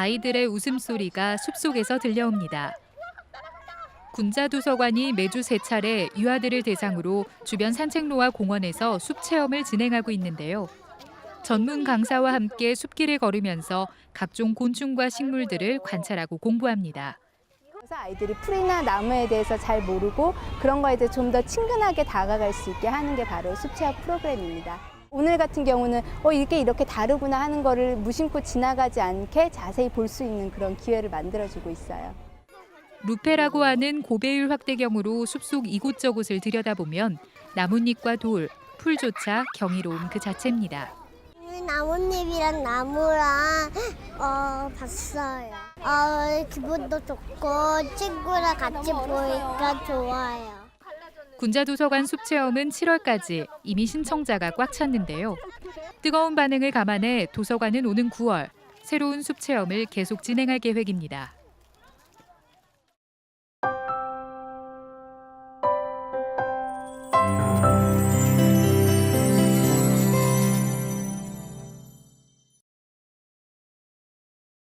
아이들의 웃음소리가 숲속에서 들려옵니다. 군자도서관이 매주 세 차례 유아들을 대상으로 주변 산책로와 공원에서 숲 체험을 진행하고 있는데요. 전문 강사와 함께 숲길을 걸으면서 각종 곤충과 식물들을 관찰하고 공부합니다. 그래서 아이들이 풀이나 나무에 대해서 잘 모르고 그런 거에 대해 좀 더 친근하게 다가갈 수 있게 하는 게 바로 숲체험 프로그램입니다. 오늘 같은 경우는 어 이게 이렇게 다르구나 하는 거를 무심코 지나가지 않게 자세히 볼 수 있는 그런 기회를 만들어주고 있어요. 루페라고 하는 고배율 확대경으로 숲속 이곳저곳을 들여다보면 나뭇잎과 돌, 풀조차 경이로움 그 자체입니다. 나뭇잎이랑 나무랑 어 봤어요. 어 기분도 좋고 친구랑 같이 보니까 좋아요. 군자도서관 숲 체험은 7월까지 이미 신청자가 꽉 찼는데요. 뜨거운 반응을 감안해 도서관은 오는 9월 새로운 숲 체험을 계속 진행할 계획입니다.